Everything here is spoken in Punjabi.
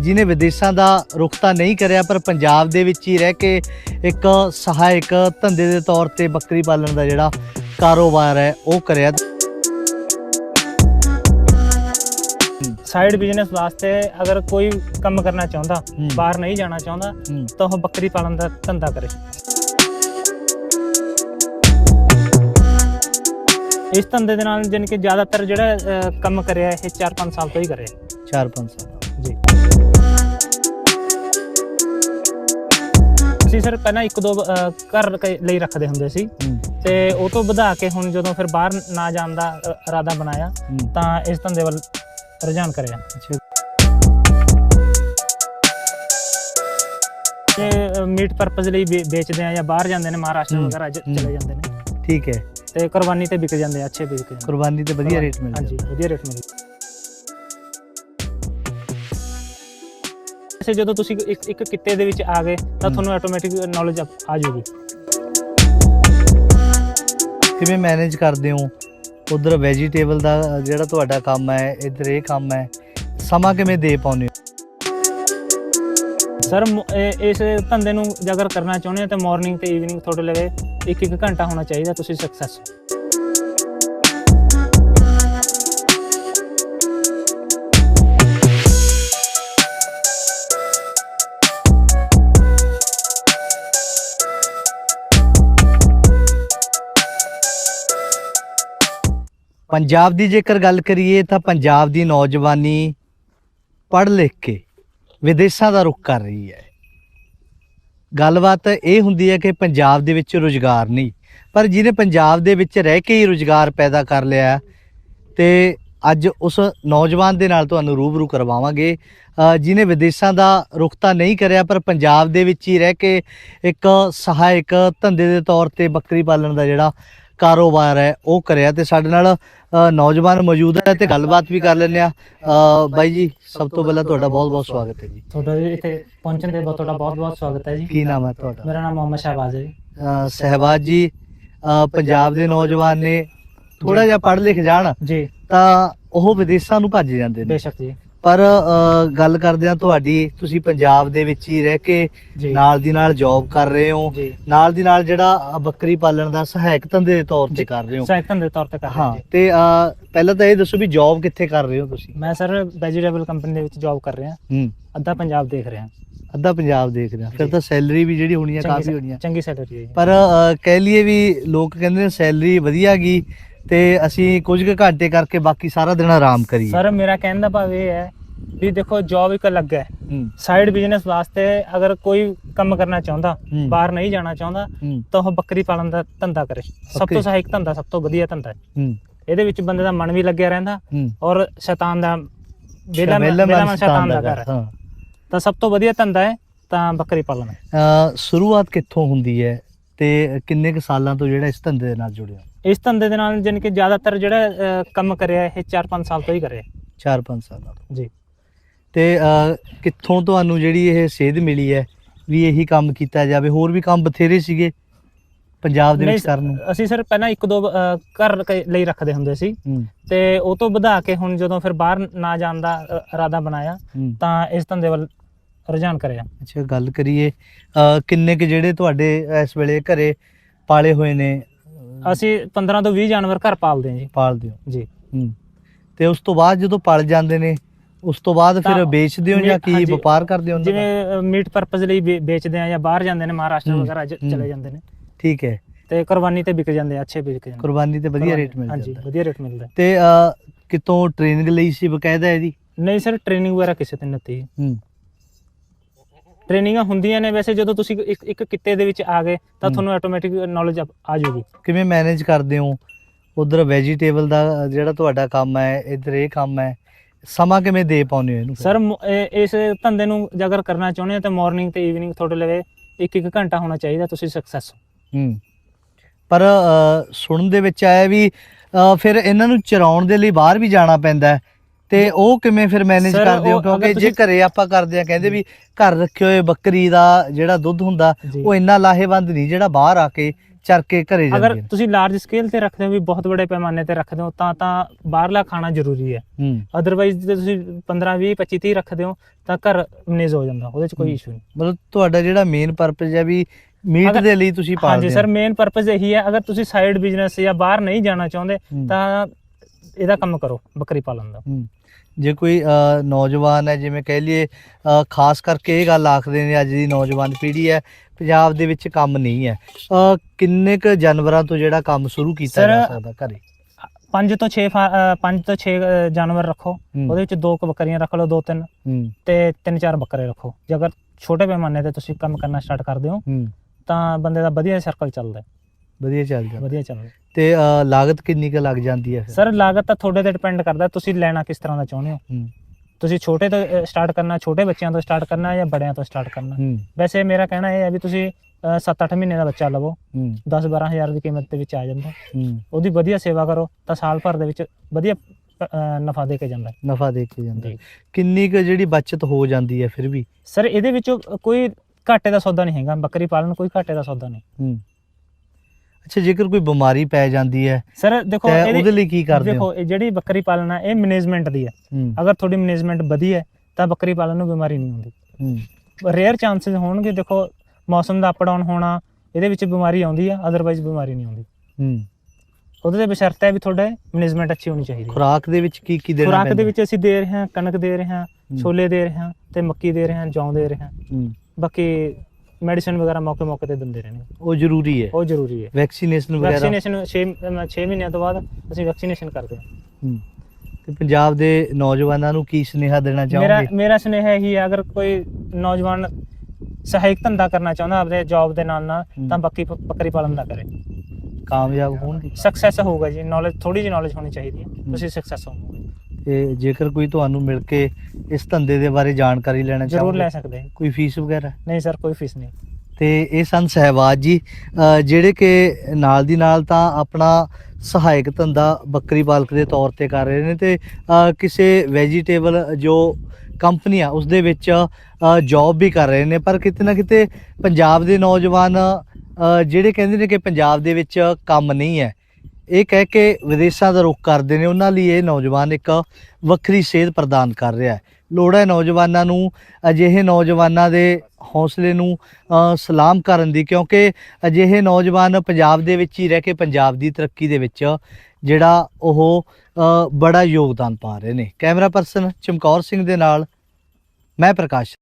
ਜਿਨੇ ਵਿਦੇਸ਼ਾਂ ਦਾ ਰੁਖ ਤਾਂ ਨਹੀਂ ਕਰਿਆ ਪਰ ਪੰਜਾਬ ਦੇ ਵਿੱਚ ਹੀ ਰਹਿ ਕੇ ਇੱਕ ਸਹਾਇਕ ਧੰਦੇ ਦੇ ਤੌਰ ਤੇ ਬੱਕਰੀ ਪਾਲਣ ਦਾ ਜਿਹੜਾ ਕਾਰੋਬਾਰ ਹੈ ਉਹ ਕਰਿਆ ਸਾਈਡ ਬਿਜ਼ਨਸ ਵਾਸਤੇ ਅਗਰ ਕੋਈ ਕੰਮ ਕਰਨਾ ਚਾਹੁੰਦਾ। ਬਾਹਰ ਨਹੀਂ ਜਾਣਾ ਚਾਹੁੰਦਾ। ਤਾਂ ਉਹ ਬੱਕਰੀ ਪਾਲਣ ਦਾ ਧੰਦਾ ਕਰੇ ਇਸ ਧੰਦੇ ਦੇ ਨਾਲ ਜਾਣੀ ਕਿ ਜ਼ਿਆਦਾਤਰ ਜਿਹੜਾ ਕੰਮ ਕਰਿਆ ਇਹ 4-5 ਸਾਲ ਤੋਂ ਹੀ ਕਰਿਆ 4-5 ਸਾਲ ਜੀ। ਅਸੀਂ ਸਰ ਪਹਿਲਾਂ ਇੱਕ ਦੋ ਅਹ, ਘਰ ਕ- ਲਈ ਰੱਖਦੇ ਹੁੰਦੇ ਸੀ। ਤੇ ਉਹ ਤੋਂ ਵਧਾ ਕੇ ਹੁਣ ਜਦੋਂ ਫਿਰ ਬਾਹਰ ਨਾ ਜਾਣ ਦਾ ਅ, ਇਰਾਦਾ ਬਣਾਇਆ। ਤਾਂ ਇਸ ਧੰਦੇ ਵੱਲ ਰੁਝਾਨ ਕਰਿਆ। ਅੱਛਾ। ਤੇ ਮੀਟ ਪਰਪਸ ਲਈ ਵੇ- ਵੇਚਦੇ ਆ ਜਾਂ ਬਾਹਰ ਜਾਂਦੇ ਨੇ ਮਹਾਰਾਸ਼ਟਰ ਹੂੰ, ਵਗੈਰਾ ਜ- ਹੂੰ। ਚਲੇ ਜਾਂਦੇ ਨੇ। ਠੀਕ ਹੈ। ਤੇ ਕੁਰਬਾਨੀ ਤੇ ਵਿਕ ਜਾਂਦੇ ਆ ਅੱਛੇ ਵਿਕ ਜਾਂਦੇ ਕੁਰਬਾਨੀ ਤੇ ਵਧੀਆ ਰੇਟ ਮਿਲ ਹਾਂਜੀ ਵਧੀਆ ਰੇਟ ਮਿਲ ਵੈਸੇ ਜਦੋਂ ਤੁਸੀਂ ਇੱਕ ਇੱਕ ਕਿੱਤੇ ਦੇ ਵਿੱਚ ਆ ਗਏ ਤਾਂ। ਤੁਹਾਨੂੰ ਆਟੋਮੈਟਿਕ ਨੌਲੇਜ ਆ ਜਾਊਗੀ। ਕਿਵੇਂ ਮੈਨੇਜ ਕਰਦੇ ਹੋ? ਉਧਰ ਵੈਜੀਟੇਬਲ ਦਾ ਜਿਹੜਾ ਤੁਹਾਡਾ ਕੰਮ ਹੈ ਇੱਧਰ ਇਹ ਕੰਮ ਹੈ ਸਮਾਂ ਕਿਵੇਂ ਦੇ ਪਾਉਂਦੇ ਹੋ? ਸਰ ਇਸ ਧੰਦੇ ਨੂੰ ਜੇ ਅਗਰ ਕਰਨਾ ਚਾਹੁੰਦੇ ਹੋ ਤਾਂ ਮਾਰਨਿੰਗ ਤੇ ਈਵਨਿੰਗ ਤੁਹਾਡੇ ਲਵੇ ਇੱਕ ਇੱਕ ਘੰਟਾ ਹੋਣਾ ਚਾਹੀਦਾ ਤੁਸੀਂ ਸਕਸੈਸ ਪੰਜਾਬ ਦੀ ਜੇਕਰ ਗੱਲ ਕਰੀਏ ਤਾਂ ਪੰਜਾਬ ਦੀ ਨੌਜਵਾਨੀ ਪੜ੍ਹ ਲਿਖ ਕੇ ਵਿਦੇਸ਼ਾਂ ਦਾ ਰੁਖ ਕਰ ਰਹੀ ਹੈ। ਗੱਲਬਾਤ ਇਹ ਹੁੰਦੀ ਹੈ ਕਿ ਪੰਜਾਬ ਦੇ ਵਿੱਚ ਰੁਜ਼ਗਾਰ ਨਹੀਂ ਪਰ ਜਿਹਨੇ ਪੰਜਾਬ ਦੇ ਵਿੱਚ ਰਹਿ ਕੇ ਹੀ ਰੁਜ਼ਗਾਰ ਪੈਦਾ ਕਰ ਲਿਆ ਤੇ ਅੱਜ ਉਸ ਨੌਜਵਾਨ ਦੇ ਨਾਲ ਤੁਹਾਨੂੰ ਰੂਬਰੂ ਕਰਵਾਵਾਂਗੇ। ਅ, ਜਿਹਨੇ ਵਿਦੇਸ਼ਾਂ ਦਾ ਰੁਖ ਤਾਂ ਨਹੀਂ ਕਰਿਆ ਪਰ ਪੰਜਾਬ ਦੇ ਵਿੱਚ ਹੀ ਰਹਿ ਕੇ ਇੱਕ ਸਹਾਇਕ ਧੰਦੇ ਦੇ ਤੌਰ ਤੇ ਬੱਕਰੀ ਪਾਲਣ ਦਾ ਜਿਹੜਾ ਕਾਰੋਬਾਰ ਹੈ ਉਹ ਕਰਿਆ ਤੇ ਸਾਡੇ ਨਾਲ ਨੌਜਵਾਨ ਮੌਜੂਦ ਹੈ ਤੇ ਗੱਲਬਾਤ ਵੀ ਕਰ ਲੈਂਦੇ ਆ ਬਾਈ ਜੀ ਸਭ ਤੋਂ ਪਹਿਲਾਂ ਤੁਹਾਡਾ ਬਹੁਤ ਬਹੁਤ ਸਵਾਗਤ ਹੈ ਜੀ। ਤੁਹਾਡਾ ਵੀ ਇੱਥੇ ਪਹੁੰਚਣ ਤੇ ਬਹੁਤ ਤੁਹਾਡਾ ਬਹੁਤ ਬਹੁਤ ਸਵਾਗਤ ਹੈ ਜੀ। ਕੀ ਨਾਮ ਹੈ ਤੁਹਾਡਾ? ਮੇਰਾ ਨਾਮ ਮੁਹੰਮਦ ਸ਼ਹਿਬਾਜ਼ ਹੈ ਜੀ। ਸਹਿਬਾਜ਼ ਜੀ ਪੰਜਾਬ ਦੇ ਨੌਜਵਾਨ ਨੇ ਥੋੜਾ ਜਿਹਾ ਪੜ੍ਹ ਲਿਖ ਜਾਣ ਜੀ। ਤਾਂ ਉਹ ਵਿਦੇਸ਼ਾਂ ਨੂੰ ਭੱਜ ਜਾਂਦੇ ਨੇ। ਬੇਸ਼ੱਕ ਜੀ। ਪਰ ਗੱਲ ਕਰਦੇ ਆ ਤੁਹਾਡੀ ਤੁਸੀਂ ਪੰਜਾਬ ਦੇ ਵਿੱਚ ਹੀ ਰਹਿ ਕੇ ਜੀ। ਨਾਲ ਦੀ ਨਾਲ ਜੌਬ ਕਰ ਰਹੇ ਹੋ। ਜੀ। ਨਾਲ ਦੀ ਨਾਲ ਜਿਹੜਾ ਅ, ਬੱਕਰੀ ਪਾਲਣ ਦਾ ਸਹਾਇਕ ਧੰਦੇ ਦੇ ਤੌਰ ਤੇ ਜੀ। ਕਰ ਰਹੇ ਹੋ। ਸਹਾਇਕ ਧੰਦੇ ਦੇ ਤੌਰ ਤੇ ਕਰ ਰਿਹਾ ਹਾਂ ਜੀ। ਤੇ ਅ, ਪਹਿਲਾਂ ਤਾਂ ਇਹ ਦੱਸੋ ਵੀ ਜੌਬ ਕਿੱਥੇ ਕਰ ਰਹੇ ਹੋ ਤੁਸੀਂ? ਮੈਂ ਸਰ ਵੈਜੀਟੇਬਲ ਕੰਪਨੀ ਦੇ ਵਿੱਚ ਜੌਬ ਕਰ ਰਿਹਾ। ਹੂੰ। ਅੱਧਾ ਪੰਜਾਬ ਦੇਖ ਰਿਹਾ। ਅੱਧਾ ਪੰਜਾਬ ਦੇਖ ਰਿਹਾ। ਫਿਰ ਜੀ। ਤਾਂ ਸੈਲਰੀ ਵੀ ਜਿਹੜੀ ਹੋਣੀ ਆ ਚੰਗੀ ਕਾਫੀ ਸੈ- ਹੋਣੀ ਆ। ਚੰਗੀ ਸੈਲਰੀ ਹੈ ਜੀ। ਪਰ ਅ, ਕਹਿ ਲਈਏ ਵੀ ਲੋਕ ਕਹਿੰਦੇ ਨੇ ਸੈਲਰੀ ਵਧੀਆ ਗਈ ਤੇ ਅਸੀਂ ਕੁਝ ਕੁ ਘੰਟੇ ਕਰਕੇ ਬਾਕੀ ਸਾਰਾ ਦਿਨ ਆਰਾਮ ਕਰੀਏ। ਸਰ ਮੇਰਾ ਕਹਿਣ ਦਾ ਭਾਵ ਇਹ ਹੈ ਵੀ ਦੇਖੋ ਜੌਬ ਇੱਕ ਅਲੱਗ ਹੈ। ਹੂੰ। ਸਾਈਡ ਬਿਜ਼ਨਸ ਵਾਸਤੇ ਅਗਰ ਕੋਈ ਕੰਮ ਕਰਨਾ ਚਾਹੁੰਦਾ ਹੂੰ। ਬਾਹਰ ਨਹੀਂ ਜਾਣਾ ਚਾਹੁੰਦਾ ਹੂੰ। ਤਾਂ ਉਹ ਬੱਕਰੀ ਪਾਲਣ ਦਾ ਧੰਦਾ ਕਰੇ। ਸਭ ਤੋਂ ਸਹਾਇਕ ਧੰਦਾ ਸਭ ਤੋਂ ਵਧੀਆ ਧੰਦਾ ਹੈ। ਹੂੰ। ਇਹਦੇ ਵਿੱਚ ਬੰਦੇ ਦਾ ਮਨ ਵੀ ਲੱਗਿਆ ਰਹਿੰਦਾ ਹੂੰ। ਔਰ ਸ਼ੈਤਾਨ ਦਾ ਵਿਹਲਾ ਵਿਹਲਾ ਵਿਹਲਾ ਮਨ ਮਨ ਸ਼ੈਤਾਨ ਦਾ ਘਰ ਹੈ। ਹਾਂ ਤਾਂ ਸਭ ਤੋਂ ਵਧੀਆ ਧੰਦਾ ਹੈ ਤਾਂ ਬੱਕਰੀ ਪਾਲਣ। ਹੈ ਸ਼ੁਰੂਆਤ ਕਿੱਥੋਂ ਹੁੰਦੀ ਹੈ? ਤੇ ਕਿੰਨੇ ਕੁ ਸਾਲਾਂ ਤੋਂ ਜਿਹੜਾ ਇਸ ਧੰਦੇ ਦੇ ਨਾਲ ਜੁੜਿਆ? ਇਸ ਧੰਦੇ ਦੇ ਨਾਲ ਜਾਣੀ ਕਿ ਜ਼ਿਆਦਾਤਰ ਜਿਹੜਾ ਕੰਮ ਕਰਿਆ ਇਹ 4-5 ਸਾਲ ਤੋਂ ਹੀ ਕਰਿਆ। 4-5 ਸਾਲਾਂ ਤੋਂ। ਜੀ। ਤੇ ਕਿੱਥੋਂ ਤੁਹਾਨੂੰ ਜਿਹੜੀ ਇਹ ਸੇਧ ਮਿਲੀ ਹੈ ਵੀ ਇਹੀ ਕੰਮ ਕੀਤਾ ਜਾਵੇ? ਹੋਰ ਵੀ ਕੰਮ ਬਥੇਰੇ ਸੀਗੇ ਪੰਜਾਬ ਦੇ ਨਹੀਂ ਵਿੱਚ ਕਰਨ ਨੂੰ? ਅਸੀਂ ਸਰ ਪਹਿਲਾਂ ਇੱਕ ਦੋ ਘਰ ਕ- ਲਈ ਰੱਖਦੇ ਹੁੰਦੇ ਸੀ। ਹੂੰ। ਤੇ ਉਹ ਤੋਂ ਵਧਾ ਕੇ ਹੁਣ ਜਦੋਂ ਫਿਰ ਬਾਹਰ ਨਾ ਜਾਣ ਦਾ ਅ, ਇਰਾਦਾ ਬਣਾਇਆ ਹੂੰ। ਤਾਂ ਇਸ ਧੰਦੇ ਵੱਲ ਰੁਝਾਨ ਕਰਿਆ। ਅੱਛਾ ਗੱਲ ਕਰੀਏ ਕਿੰਨੇ ਕੁ ਜਿਹੜੇ ਤੁਹਾਡੇ ਇਸ ਵੇਲੇ ਘਰੇ ਪਾਲੇ ਹੋਏ ਨੇ? ਅਸੀਂ 15 ਤੋਂ 20 ਜਾਨਵਰ ਘਰ ਪਾਲਦੇ ਹਾਂ ਜੀ। ਪਾਲਦੇ ਹੋ। ਜੀ। ਹੂੰ। ਤੇ ਉਸ ਤੋਂ ਬਾਅਦ ਜਦੋਂ ਪਲ ਜਾਂਦੇ ਨੇ ਉਸ ਤੋਂ ਬਾਅਦ ਫਿਰ ਤਾਂ ਵੇਚਦੇ ਹੋ ਜਾਂ ਕੀ ਹਾਂਜੀ, ਵਪਾਰ ਕਰਦੇ ਹੋ ਉਹਨਾਂ ਦਾ? ਜਿਵੇਂ ਮੀਟ ਪਰਪਸ ਲਈ ਵੇ- ਵੇਚਦੇ ਆ ਜਾਂ ਬਾਹਰ ਜਾਂਦੇ ਨੇ ਮਹਾਰਾਸ਼ਟਰ ਹੂੰ, ਵਗੈਰਾ ਹੂੰ। ਚਲੇ ਜਾਂਦੇ ਨੇ। ਠੀਕ ਹੈ। ਤੇ ਕੁਰਬਾਨੀ ਤੇ ਵਿਕ ਜਾਂਦੇ ਆ ਅੱਛੇ ਵਿਕ ਜਾਂਦੇ ਕੁਰਬਾਨੀ ਤੇ ਵਧੀਆ ਰੇਟ ਮਿਲ ਹਾਂਜੀ ਜਾਂਦਾ। ਵਧੀਆ ਰੇਟ ਮਿਲਦਾ। ਹੈ। ਤੇ ਅ, ਕਿਤੋਂ ਟ੍ਰੇਨਿੰਗ ਲਈ ਸੀ ਬਕਾਇਦਾ ਇਹਦੀ? ਨਹੀਂ ਸਰ ਟ੍ਰੇਨਿੰਗ ਵਗੈਰਾ ਕਿਸੇ ਤੇ ਨਹੀਂ ਹੂੰ। ਟ੍ਰੇਨਿੰਗਾਂ ਹੁੰਦੀਆਂ ਨੇ ਵੈਸੇ ਜਦੋਂ ਤੁਸੀਂ ਇੱਕ ਇੱਕ ਕਿੱਤੇ ਦੇ ਵਿੱਚ ਆ ਗਏ ਤਾਂ ਹੂੰ। ਤੁਹਾਨੂੰ ਆਟੋਮੈਟਿਕ ਨੌਲੇਜ ਆ ਜਾਊਗੀ। ਕਿਵੇਂ ਮੈਨੇਜ ਕਰਦੇ ਹੋ? ਉਧਰ ਵੈਜੀਟੇਬਲ ਦਾ ਜਿਹੜਾ ਤੁਹਾਡਾ ਕੰਮ ਹੈ ਇੱਧਰ ਇਹ ਕੰਮ ਹੈ ਸਮਾਂ ਕਿਵੇਂ ਦੇ ਪਾਉਂਦੇ ਹੋ ਇਹਨੂੰ ਫਿਰ? ਸਰ ਮ- ਇਹ- ਇਸ ਧੰਦੇ ਨੂੰ ਜੇ ਅਗਰ ਕਰਨਾ ਚਾਹੁੰਦੇ ਹੋ ਤਾਂ ਮਾਰਨਿੰਗ ਤੇ ਈਵਨਿੰਗ ਤੁਹਾਡੇ ਲਵੇ ਇੱਕ ਇੱਕ ਘੰਟਾ ਹੋਣਾ ਚਾਹੀਦਾ ਤੁਸੀਂ ਸਕਸੈਸ ਹੂੰ। ਪਰ ਅ, ਸੁਣਨ ਦੇ ਵਿੱਚ ਆਇਆ ਵੀ ਅ, ਫਿਰ ਇਹਨਾਂ ਨੂੰ ਚਰਾਉਣ ਦੇ ਲਈ ਬਾਹਰ ਵੀ ਜਾਣਾ ਪੈਂਦਾ ਹੈ। ਤੇ ਉਹ ਕਿਵੇਂ ਫਿਰ ਮੈਨੇਜ Sir, ਕਰਦੇ ਹੋ ਉਹ ਕਿਉਂਕਿ ਅਗਰ ਜੇ ਤੁਸੀਂ- ਘਰੇ ਆਪਾਂ ਕਰਦੇ ਆ ਕਹਿੰਦੇ ਵੀ ਘਰ ਰੱਖੇ ਹੋਏ ਬੱਕਰੀ ਦਾ ਜਿਹੜਾ ਦੁੱਧ ਹੁੰਦਾ ਜੀ ਉਹ ਇੰਨਾ ਲਾਹੇਵੰਦ ਨਹੀਂ ਜਿਹੜਾ ਬਾਹਰ ਆ ਕੇ ਚਰ ਕੇ ਘਰੇ ਅਗਰ ਜਾਂਦੀਆਂ ਨੇ। ਤੁਸੀਂ ਲਾਰਜ ਸਕੇਲ ਤੇ ਰੱਖਦੇ ਹੋ ਵੀ ਬਹੁਤ ਵੱਡੇ ਪੈਮਾਨੇ ਤੇ ਰੱਖਦੇ ਹੋ ਤਾਂ ਤਾਂ ਬਾਹਰਲਾ ਖਾਣਾ ਜ਼ਰੂਰੀ ਹੈ ਹੂੰ ਅਦਰਵਾਈਜ਼ ਜੇ ਤੁਸੀਂ 15 20 25 30 ਰੱਖਦੇ ਹੋ ਤਾਂ ਘਰ ਮੈਨੇਜ ਹੋ ਜਾਂਦਾ ਉਹਦੇ ਚ ਕੋਈ। ਇਸ਼ੂ ਨਹੀਂ ਮਤਲਬ ਤੁਹਾਡਾ ਜਿਹੜਾ ਮੇਨ ਪਰਪਸ ਹੈ ਵੀ ਮੀਟ ਅਗਰ- ਦੇ ਲਈ ਤੁਸੀਂ ਪਾਲਦੇ ਹਾਂਜੀ ਸਰ ਮੇਨ ਪਰਪਸ ਇਹੀ ਹੈ ਅਗਰ ਤੁਸੀਂ ਸਾਈਡ ਬਿਜ਼ਨਸ ਜਾਂ ਬਾਹਰ ਨਹੀਂ ਜਾਣਾ ਚਾਹੁੰਦੇ। ਤਾਂ ਇਹਦਾ ਕੰਮ ਕਰੋ ਬੱਕਰੀ ਪਾਲਣ ਦਾ। ਜੇ ਕੋਈ ਨੌਜਵਾਨ ਹੈ ਜਿਵੇਂ ਕਹਿ ਲਈਏ ਖਾਸ ਕਰਕੇ ਇਹ ਗੱਲ ਆਖਦੇ ਨੇ ਅੱਜ ਦੀ ਨੌਜਵਾਨ ਪੀੜ੍ਹੀ ਹੈ ਪੰਜਾਬ ਦੇ ਵਿੱਚ ਕੰਮ ਨਹੀਂ ਹੈ। ਕਿੰਨੇ ਕ ਜਾਨਵਰਾਂ ਤੋਂ ਜਿਹੜਾ ਕੰਮ ਸ਼ੁਰੂ ਕੀਤਾ ਜਾ ਸਕਦਾ ਘਰੇ? ਪੰਜ ਤੋਂ 6 ਪੰਜ ਤੋਂ 6 ਜਾਨਵਰ ਰੱਖੋ। ਉਹਦੇ ਵਿੱਚ ਦੋ ਕੁ ਬੱਕਰੀਆਂ ਰੱਖ ਲਓ ਦੋ ਤਿੰਨ। ਤੇ ਤਿੰਨ ਚਾਰ ਬੱਕਰੇ ਰੱਖੋ। ਜੇ ਅਗਰ ਛੋਟੇ ਪੈਮਾਨੇ ਤੇ ਤੁਸੀਂ ਕੰਮ ਕਰਨਾ ਸਟਾਰਟ ਕਰਦੇ ਹੋ ਹੂੰ। ਤਾਂ ਬੰਦੇ ਦਾ ਵਧੀਆ ਸਰਕਲ ਚੱਲਦਾ ਹੈ, ਵਧੀਆ ਚੱਲ ਜਾਂਦਾ। ਵਧੀਆ ਚੱਲਦਾ ਹੈ। ਤੇ ਲਾਗਤ ਕਿੰਨੀ ਕ ਲੱਗ ਜਾਂਦੀ ਹੈ ਫਿਰ? ਸਰ ਲਾਗਤ ਤਾਂ ਤੁਹਾਡੇ ਤੇ ਡਿਪੈਂਡ ਕਰਦਾ ਤੁਸੀਂ ਲੈਣਾ ਕਿਸ ਤਰ੍ਹਾਂ ਦਾ ਚਾਹੁੰਦੇ ਹੋ? ਹੂੰ। ਤੁਸੀਂ ਛੋਟੇ ਤੋਂ ਸਟਾਰਟ ਕਰਨਾ ਛੋਟੇ ਬੱਚਿਆਂ ਤੋਂ ਸਟਾਰਟ ਕਰਨਾ ਜਾਂ ਬੜਿਆਂ ਤੋਂ ਸਟਾਰਟ ਕਰਨਾ? ਹੂੰ। ਵੈਸੇ ਮੇਰਾ ਕਹਿਣਾ ਇਹ ਹੈ ਵੀ ਤੁਸੀਂ 7-8 ਮਹੀਨੇ ਦਾ ਬੱਚਾ ਲਵੋ। ਹੂੰ। 10-12 ਹਜ਼ਾਰ ਦੀ ਕੀਮਤ ਦੇ ਵਿੱਚ ਆ ਜਾਂਦਾ। ਹੂੰ। ਉਹਦੀ ਵਧੀਆ ਸੇਵਾ ਕਰੋ ਤਾਂ ਸਾਲ ਭਰ ਦੇ ਵਿੱਚ ਵਧੀਆ ਨਫਾ ਦੇ ਕੇ ਜਾਂਦਾ ਹੈ। ਨਫਾ ਦੇ ਕੇ ਜਾਂਦਾ। ਕਿੰਨੀ ਕ ਜਿਹੜੀ ਬਚਤ ਹੋ ਜਾਂਦੀ ਹੈ ਫਿਰ ਵੀ? ਸਰ ਇਹਦੇ ਵਿੱਚ ਕੋਈ ਘਾਟੇ ਦਾ ਸੌਦਾ ਨਹੀਂ ਹੈਗਾ। ਬੱਕਰੀ ਪਾਲਣ ਕੋਈ ਘਾਟੇ ਦਾ ਸੌਦਾ ਨਹੀਂ। ਹੂੰ। ਅੱਛਾ ਜੇਕਰ ਕੋਈ ਬਿਮਾਰੀ ਪੈ ਜਾਂਦੀ ਹੈ ਸਰ ਦੇਖੋ ਉਹਦੇ ਲਈ ਕੀ ਕਰਦੇ ਹੋ? ਦੇਖੋ ਇਹ ਜਿਹੜੀ ਬੱਕਰੀ ਪਾਲਣ ਇਹ ਮੈਨੇਜਮੈਂਟ ਦੀ ਹੈ। ਅਗਰ ਤੁਹਾਡੀ ਮੈਨੇਜਮੈਂਟ ਵਧੀਆ ਹੈ ਤਾਂ ਬੱਕਰੀ ਪਾਲਣ ਨੂੰ ਬਿਮਾਰੀ ਨਹੀਂ ਹੁੰਦੀ। ਰੇਅਰ ਚਾਂਸਸ ਹੋਣਗੇ ਦੇਖੋ ਮੌਸਮ ਦਾ ਅਪ ਡਾਊਨ ਹੋਣਾ ਇਹਦੇ ਵਿੱਚ ਬਿਮਾਰੀ ਆਉਂਦੀ ਹੈ ਅਦਰਵਾਈਜ਼ ਬਿਮਾਰੀ ਨਹੀਂ ਆਉਂਦੀ। ਹੂੰ। ਉਹਦੇ ਤੇ ਬਸ਼ਰਤ ਹੈ ਵੀ ਤੁਹਾਡੇ ਮੈਨੇਜਮੈਂਟ ਅੱਛੀ ਹੋਣੀ ਚਾਹੀਦੀ ਹੈ। ਖੁਰਾਕ ਦੇ ਵਿੱਚ ਕੀ ਕੀ ਦੇਣਾ ਖੁਰਾਕ ਦੇ ਪੈਂਦਾ? ਵਿੱਚ ਅਸੀਂ ਦੇ ਰਹੇ ਹਾਂ ਕਣਕ ਦੇ ਰਹੇ ਹਾਂ ਹੂੰ। ਛੋਲੇ ਦੇ ਰਹੇ ਹਾਂ ਤੇ ਮੱਕੀ ਦੇ ਰਹੇ ਹਾਂ ਜੌਂ ਦੇ ਰਹੇ ਹਾਂ। ਹੂੰ। ਬਾਕੀ ਮੈਡੀਸਿਨ ਵਗੈਰਾ ਮੌਕੇ ਮੌਕੇ ਤੇ ਦਿੰਦੇ ਰਹਿੰਦੇ ਉਹ ਜ਼ਰੂਰੀ ਹੈ। ਉਹ ਜ਼ਰੂਰੀ ਹੈ। ਵੈਕਸੀਨੇਸ਼ਨ ਵਗੈਰਾ। ਵੈਕਸੀਨੇਸ਼ਨ 6 6 ਮਹੀਨਿਆਂ ਤੋਂ ਬਾਅਦ ਅਸੀਂ ਵੈਕਸੀਨੇਸ਼ਨ ਕਰਦੇ ਹਾਂ। ਹੂੰ। ਤੇ ਪੰਜਾਬ ਦੇ ਨੌਜਵਾਨਾਂ ਨੂੰ ਕੀ ਸੁਨੇਹਾ ਦੇਣਾ ਮੇਰਾ ਚਾਹੋਗੇ? ਮੇਰਾ ਸੁਨੇਹਾ ਇਹੀ ਹੈ ਅਗਰ ਕੋਈ ਨੌਜਵਾਨ ਸਹਾਇਕ ਧੰਦਾ ਕਰਨਾ ਚਾਹੁੰਦਾ ਆਪਣੇ ਜੌਬ ਦੇ ਨਾਲ ਨਾਲ ਹੂੰ। ਤਾਂ ਬੱਕੀ ਬੱਕਰੀ ਪਾਲਣ ਦਾ ਕਰੇ। ਕਾਮਯਾਬ ਹੋਣਗੇ। ਸਕਸੈਸ ਹੋਊਗਾ ਜੀ। ਨੌਲੇਜ ਥੋੜੀ ਜਿਹੀ ਨੌਲੇਜ ਹੋਣੀ ਚਾਹੀਦੀ ਹੈ। ਤੁਸੀਂ ਸਕਸੈਸ ਹੋਵੋਗੇ। ਤੇ ਜੇਕਰ ਕੋਈ ਤੁਹਾਨੂੰ ਮਿਲ ਕੇ ਇਸ ਧੰਦੇ ਦੇ ਬਾਰੇ ਜਾਣਕਾਰੀ ਲੈਣਾ ਜ਼ਰੂਰ ਲੈ ਸਕਦੇ ਹੋ। ਕੋਈ ਫੀਸ ਵਗੈਰਾ ਨਹੀਂ ਸਰ ਕੋਈ ਫੀਸ ਨਹੀਂ ਤੇ ਇਹ ਸਨ ਸਹਿਬਾਜ ਜੀ ਜਿਹੜੇ ਕਿ ਨਾਲ ਦੀ ਨਾਲ ਤਾਂ ਆਪਣਾ ਸਹਾਇਕ ਧੰਦਾ ਬੱਕਰੀ ਪਾਲਕ ਦੇ ਤੌਰ ਤੇ ਕਰ ਰਹੇ ਨੇ ਤੇ ਕਿਸੇ ਵੈਜੀਟੇਬਲ ਜੋ ਕੰਪਨੀ ਆ ਉਸ ਦੇ ਵਿੱਚ ਜੌਬ ਵੀ ਕਰ ਰਹੇ ਨੇ ਪਰ ਕਿਤੇ ਨਾ ਕਿਤੇ ਪੰਜਾਬ ਦੇ ਨੌਜਵਾਨ ਜਿਹੜੇ ਕਹਿੰਦੇ ਨੇ ਕਿ ਪੰਜਾਬ ਦੇ ਵਿੱਚ ਕੰਮ ਨਹੀਂ ਹੈ ਇਹ ਕਹਿ ਕੇ ਵਿਦੇਸ਼ਾਂ ਦਾ ਰੁਖ ਕਰਦੇ ਨੇ, ਉਹਨਾਂ ਲਈ ਇਹ ਨੌਜਵਾਨ ਇੱਕ ਵੱਖਰੀ ਸੇਧ ਪ੍ਰਦਾਨ ਕਰ ਰਿਹਾ ਹੈ। ਲੋੜ ਹੈ ਨੌਜਵਾਨਾਂ ਨੂੰ ਅਜਿਹੇ ਨੌਜਵਾਨਾਂ ਦੇ ਹੌਸਲੇ ਨੂੰ ਸਲਾਮ ਕਰਨ ਦੀ, ਕਿਉਂਕਿ ਅਜਿਹੇ ਨੌਜਵਾਨ ਪੰਜਾਬ ਦੇ ਵਿੱਚ ਹੀ ਰਹਿ ਕੇ ਪੰਜਾਬ ਦੀ ਤਰੱਕੀ ਦੇ ਵਿੱਚ ਜਿਹੜਾ ਉਹ ਬੜਾ ਯੋਗਦਾਨ ਪਾ ਰਹੇ ਨੇ। ਕੈਮਰਾ ਪਰਸਨ ਚਮਕੌਰ ਸਿੰਘ ਦੇ ਨਾਲ, ਮੈਂ ਪ੍ਰਕਾਸ਼